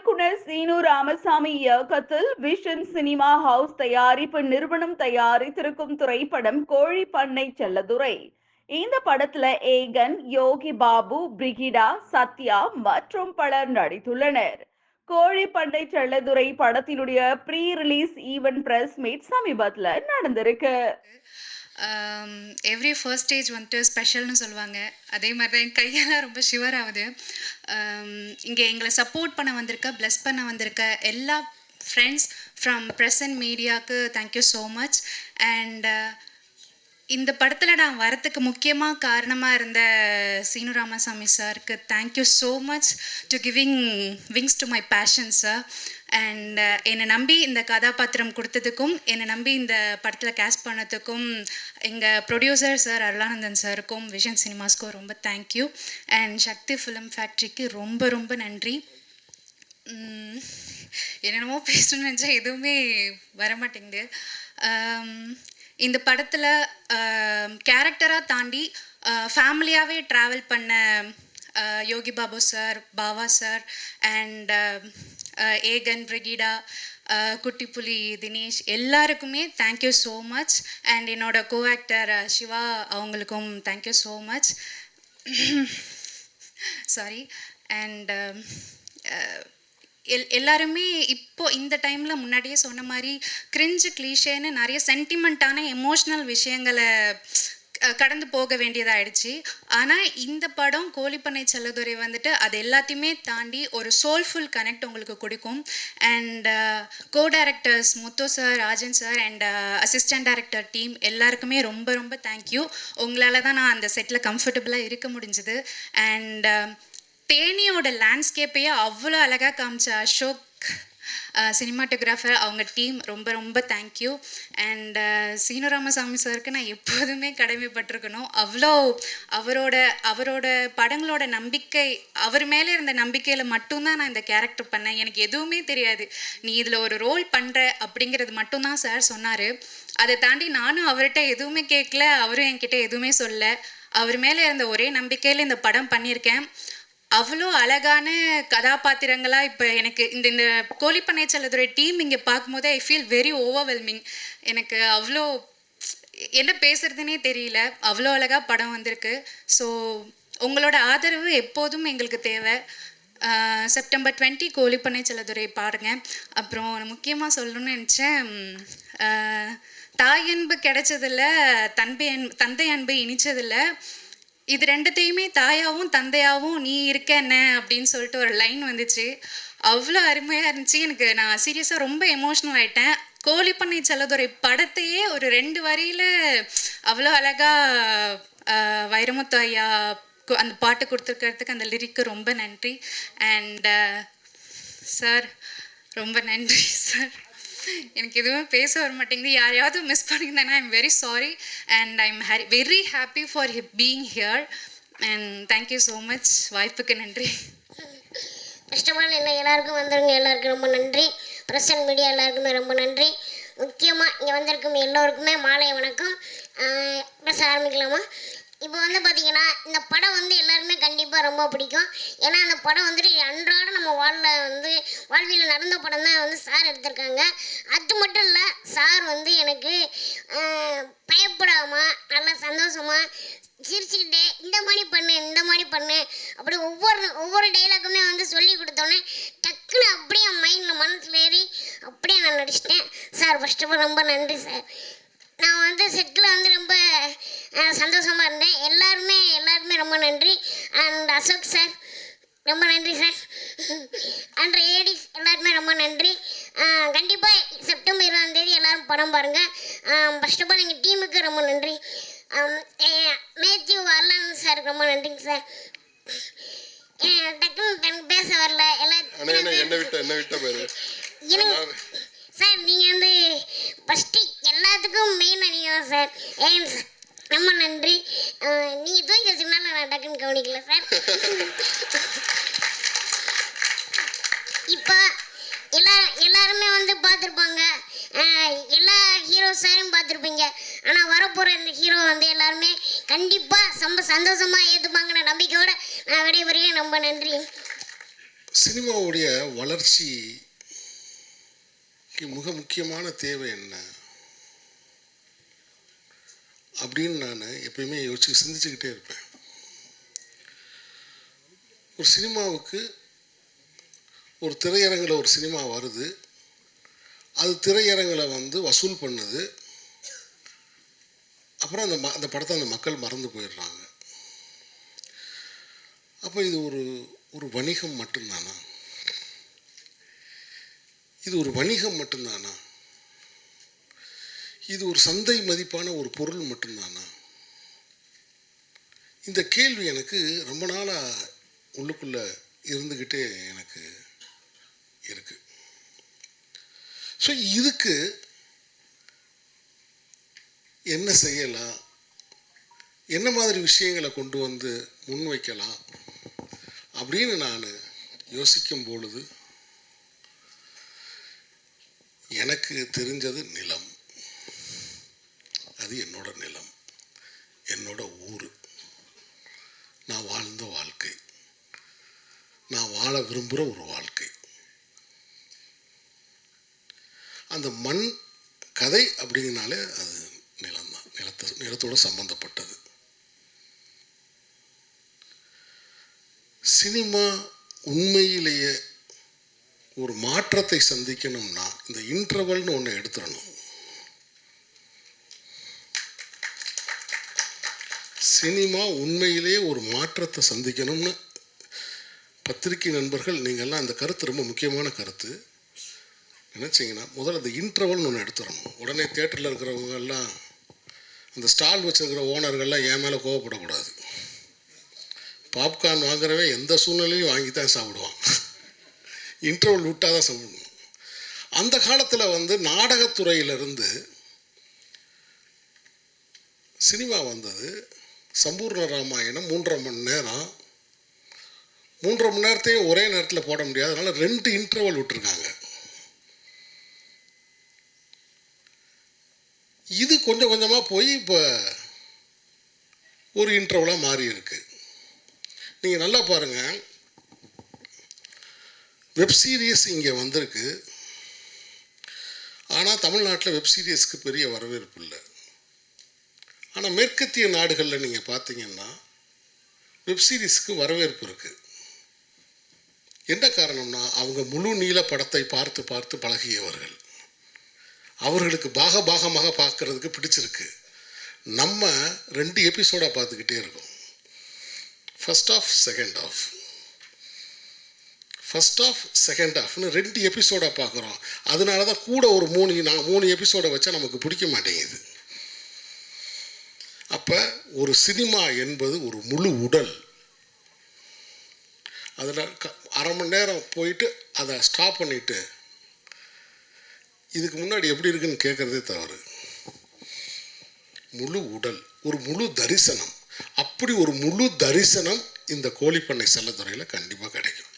இயக்குனர் சீனு ராமசாமி இயக்கத்தில் vision cinema house தயாரிப்பு நிறுவனம் தயாரித்திருக்கும் திரைப்படம் கோழி பண்ணை செல்லதுரை. இந்த படத்துல ஏகன் யோகி பாபு பிரிகிடா சத்யா மற்றும் பலர் நடித்துள்ளனர். கோழி பண்டை செல்லதுரை படத்தினுடைய pre release event press meet சமீபத்துல நடந்திருக்கு. எவ்ரி ஃபர்ஸ்ட் ஸ்டேஜ் வந்துட்டு ஸ்பெஷல்னு சொல்லுவாங்க. அதே மாதிரி தான் என் கையெல்லாம் ரொம்ப ஷிவர் ஆகுது இங்கே எங்களை சப்போர்ட் பண்ண வந்திருக்க ப்ளஸ் பண்ண வந்திருக்க எல்லா ஃப்ரெண்ட்ஸ் ஃப்ரம் ப்ரெசன்ட் மீடியாவுக்கு thank you so much and இந்த படத்தில் நான் வரத்துக்கு முக்கியமாக காரணமாக இருந்த சீனு ராமசாமி சாருக்கு thank you so much to giving wings to my passion sir and என்னை நம்பி இந்த கதாபாத்திரம் கொடுத்ததுக்கும் என்னை நம்பி இந்த படத்தில் கேஸ்ட் பண்ணதுக்கும் எங்கள் ப்ரொடியூசர் சார் அருளானந்தன் சாருக்கும் விஷன் சினிமாஸ்க்கும் ரொம்ப தேங்க்யூ அண்ட் சக்தி ஃபிலிம் ஃபேக்ட்ரிக்கு ரொம்ப ரொம்ப நன்றி. என்னென்னமோ பேசணும்னு நினச்சா எதுவுமே வரமாட்டேங்குது. இந்த படத்தில் கேரக்டராக தாண்டி ஃபேமிலியாகவே ட்ராவல் பண்ண Yogi Babu sir Bava sir and Egan Brigida Kuttipuli Dinesh எல்லாருக்குமே தேங்க்யூ ஸோ மச் அண்ட் என்னோட கோ ஆக்டர் சிவா அவங்களுக்கும் thank you so much sorry and L எல்லாருமே இப்போ இந்த டைமில் முன்னாடியே சொன்ன மாதிரி கிரிஞ்சு கிளீஷேன்னு நிறைய சென்டிமெண்ட்டான எமோஷ்னல் விஷயங்களை கடந்து போக வேண்டியதாயிடுச்சு. ஆனால் இந்த படம் கோழிப்பண்ணை செல்லதுரை வந்துட்டு அது எல்லாத்தையுமே தாண்டி ஒரு சோல்ஃபுல் கனெக்ட் உங்களுக்கு கொடுக்கும். And co directors Muthu sir Rajan sir and assistant director team எல்லாருக்குமே ரொம்ப ரொம்ப தேங்க்யூ உங்களால் தான் நான் அந்த செட்டில் கம்ஃபர்டபுளாக இருக்க முடிஞ்சுது. அண்ட் தேனியோட லேண்ட்ஸ்கேப்பையே அவ்வளோ அழகாக காமிச்ச. அசோக் சினிமாட்டோகிராஃபர் அவங்க டீம் ரொம்ப ரொம்ப தேங்க்யூ அண்ட் சீனு ராமசாமி சாருக்கு நான் எப்போதுமே கடமைப்பட்டிருக்கணும். அவ்வளோ அவரோட அவரோட படங்களோட நம்பிக்கை அவர் மேலே இருந்த நம்பிக்கையில் மட்டும்தான் நான் இந்த கேரக்டர் பண்ணேன். எனக்கு எதுவுமே தெரியாது. நீ இதில் ஒரு ரோல் பண்ணுற அப்படிங்கிறது மட்டும்தான் சார் சொன்னார். அதை தாண்டி நானும் அவர்கிட்ட எதுவுமே கேட்கல. அவரும் என்கிட்ட எதுவுமே சொல்ல அவர் மேலே இருந்த ஒரே நம்பிக்கையில் இந்த படம் பண்ணியிருக்கேன். அவ்வளோ அழகான கதாபாத்திரங்களாக இப்போ எனக்கு இந்த இந்த கோழிப்பண்ணை செல்லதுரை டீம் இங்கே பார்க்கும்போது ஐ ஃபீல் வெரி ஓவர்வெல்மிங் எனக்கு அவ்வளோ என்ன பேசுறதுனே தெரியல. அவ்வளோ அழகாக படம் வந்திருக்கு. ஸோ உங்களோட ஆதரவு எப்போதும் எங்களுக்கு தேவை. செப்டம்பர் டுவெண்ட்டி கோழிப்பண்ணை செல்லதுரை பாருங்க. அப்புறம் முக்கியமாக சொல்லணும்னு நினச்சேன். தாய் அன்பு கிடைச்சதில்ல தன்பை அன்பு தந்தை அன்பு இனிச்சதில்லை இது ரெண்டுத்தையுமே தாயாவும் தந்தையாவும் நீ இருக்க என்ன அப்படின்னு சொல்லிட்டு ஒரு லைன் வந்துச்சு. அவ்வளோ அருமையாக இருந்துச்சு. எனக்கு நான் சீரியஸாக ரொம்ப எமோஷ்னல் ஆயிட்டேன். கோழிப்பண்ணை செல்லதுரை படத்தையே ஒரு ரெண்டு வரியில் அவ்வளோ அழகாக வைரமுத்து ஐயா அந்த பாட்டு கொடுத்துருக்கிறதுக்கு அந்த லிரிக்கு ரொம்ப நன்றி. அண்ட் சார் ரொம்ப நன்றி சார் எனக்கு எதுவுமே பேச வர மாட்டேங்குது. யாரையாவது miss பண்ணியிருந்தேன்னா I'm very sorry and I'm Hari very happy for being here and thank you so much வாய்ப்புக்கு நன்றி. கஷ்டமான என்ன எல்லாருக்கும் வந்திருங்க. எல்லாருக்கும் ரொம்ப நன்றி. பிரசன்ட் மீடியா எல்லாருக்குமே ரொம்ப நன்றி. முக்கியமாக இங்கே வந்திருக்கும் எல்லோருக்குமே மாலை வணக்கம். ஆஹ் பேச ஆரம்பிக்கலாமா? இப்போ வந்து பார்த்தீங்கன்னா இந்த படம் வந்து எல்லாருமே கண்டிப்பாக ரொம்ப பிடிக்கும். ஏன்னா அந்த படம் வந்துட்டு அன்றாட நம்ம வாழ்வில் வந்து வாழ்வியில் நடந்த படம் தான் வந்து சார் எடுத்திருக்காங்க. அது மட்டும் இல்லை சார் வந்து எனக்கு பயப்படாமல் நல்லா சந்தோஷமாக சிரிச்சுக்கிட்டே இந்த மாதிரி பண்ணு இந்த மாதிரி பண்ணு அப்படி ஒவ்வொரு ஒவ்வொரு டைலாக்குமே வந்து சொல்லி கொடுத்தோன்னே டக்குன்னு அப்படியே என் மைண்டில் மனசில் ஏறி அப்படியே நான் நடிச்சிட்டேன். சார் ஃபஸ்ட் ஆஃப் ஆல் ரொம்ப நன்றி சார். நான் வந்து செட்டில் வந்து ரொம்ப அஹ், சந்தோஷமா இருந்தேன். எல்லாருமே எல்லாருமே ரொம்ப நன்றி. அண்ட் அசோக் சார் ரொம்ப நன்றி சார் அண்ட் ஏடிஸ் எல்லாருமே ரொம்ப நன்றி. கண்டிப்பாக செப்டம்பர் இருபதாம் தேதி எல்லாரும் படம் பாருங்கள் ஃபர்ஸ்ட் ஆஃப் ஆல் எங்கள் டீமுக்கு ரொம்ப நன்றி. மேத்யூ வரலான்னு சார் ரொம்ப நன்றிங்க சார் டக்குன்னு எனக்கு பேச வரல. எல்லாம் என்ன விட்ட என்ன விட்ட பாரு இருங்க சார் நீங்கள் வந்து ஃபஸ்ட்டு எல்லாத்துக்கும் மெயின் நீங்கள் சார் ஏன் சார் ரொம்ப நன்றி. நீங்கள் தூக்கி வச்சுனால நான் டக்குன்னு கவனிக்கல சார் இப்போ எல்லா எல்லாருமே வந்து பார்த்துருப்பாங்க. எல்லா ஹீரோ சாரையும் பார்த்துருப்பீங்க. ஆனால் வரப்போகிற இந்த ஹீரோ வந்து எல்லாருமே கண்டிப்பாக ரொம்ப சந்தோஷமாக ஏற்றுப்பாங்கிற நம்பிக்கையோட நான் விடைபெறுகிறேன். ரொம்ப நன்றி. சினிமாவுடைய வளர்ச்சி மிக முக்கியமான தேவை என்ன? அப்படின்னு நான் எப்பயுமே யோசிச்சு சிந்திச்சுக்கிட்டே இருப்பேன். ஒரு சினிமாவுக்கு ஒரு திரையரங்கில் ஒரு சினிமா வருது. அது திரையரங்கில் வந்து வசூல் பண்ணுது. அப்புறம் அந்த ம அந்த படத்தை அந்த மக்கள் மறந்து போயிடுறாங்க. அப்போ இது ஒரு ஒரு வணிகம் மட்டும்தானா? இது ஒரு வணிகம் மட்டும்தானா? இது ஒரு சந்தை மதிப்பான ஒரு பொருள் மட்டும்தானா? இந்த கேள்வி எனக்கு ரொம்ப நாளாக உள்ளுக்குள்ளே இருந்துக்கிட்டே எனக்கு இருக்கு. ஸோ இதுக்கு என்ன செய்யலாம்? என்ன மாதிரி விஷயங்களை கொண்டு வந்து முன்வைக்கலாம்? அப்படின்னு நான் யோசிக்கும் பொழுது எனக்கு தெரிஞ்சது நிலம். அது என்னோட நிலம். என்னோட ஊர். நான் வாழ்ந்த வாழ்க்கை. நான் வாழ விரும்புகிற ஒரு வாழ்க்கை. அந்த மண் கதை அப்படிங்கனாலே அது நிலம்தான். நிலத்தை நிலத்தோட சம்பந்தப்பட்டது. சினிமா உண்மையிலேயே ஒரு மாற்றத்தை சந்திக்கணும்னா இந்த இன்டர்வல்னு ஒன்று எடுத்துடணும். சினிமா உண்மையிலேயே ஒரு மாற்றத்தை சந்திக்கணும்னு பத்திரிகை நண்பர்கள் நீங்கள்லாம் அந்த கருத்து ரொம்ப முக்கியமான கருத்து. நினச்சிங்கன்னா முதல்ல அந்த இன்டர்வல்னு ஒன்று எடுத்துடணும். உடனே தேட்டரில் இருக்கிறவங்கெல்லாம் அந்த ஸ்டால் வச்சுருக்கிற ஓனர்கள்லாம் என் மேலே கோவப்படக்கூடாது. பாப்கார்ன் வாங்குறவன் எந்த சூழ்நிலையும் வாங்கி தான் சாப்பிடுவான். இன்டர்வல் விட்டால் தான் சொல்லணும் அந்த காலத்தில் வந்து நாடகத்துறையிலிருந்து சினிமா வந்தது. சம்பூர்ண ராமாயணம் மூன்றரை மணி நேரம். மூன்றரை மணி நேரத்தையும் ஒரே நேரத்தில் போட முடியாது. அதனால் ரெண்டு இன்டர்வல் விட்டுருக்காங்க. இது கொஞ்சம் கொஞ்சமாக போய் இப்போ ஒரு இன்டர்வலாக மாறி இருக்கு நீங்கள் நல்லா பாருங்கள் வெப் சீரிஸ் இங்கே வந்திருக்கு. ஆனால் தமிழ்நாட்டில் வெப் சீரிஸ்க்கு பெரிய வரவேற்பு இல்லை. ஆனால் மேற்கத்திய நாடுகளில் நீங்கள் பார்த்தீங்கன்னா வெப் சீரிஸ்க்கு வரவேற்பு இருக்குது என்ன காரணம்னா அவங்க முழு நீள படத்தை பார்த்து பார்த்து பழகியவர்கள். அவர்களுக்கு பாக பாகமாக பார்க்கறதுக்கு பிடிச்சிருக்கு. நம்ம ரெண்டு எபிசோடாக பார்த்துக்கிட்டே இருக்கோம். First half second half first half second ஆஃப்னு ரெண்டு எபிசோடாக பார்க்குறோம். அதனால தான் கூட ஒரு மூணு நான் மூணு எபிசோடை வச்சா நமக்கு பிடிக்க மாட்டேங்குது. அப்போ ஒரு சினிமா என்பது ஒரு முழு உடல். அதில் க அரை மணி நேரம் போயிட்டு அதை ஸ்டாப் பண்ணிவிட்டு இதுக்கு முன்னாடி எப்படி இருக்குன்னு கேட்குறதே தவறு. முழு உடல் ஒரு முழு தரிசனம். அப்படி ஒரு முழு தரிசனம் இந்த கோழிப்பண்ணை செல்லத்துறையில் கண்டிப்பாக கிடைக்கும்.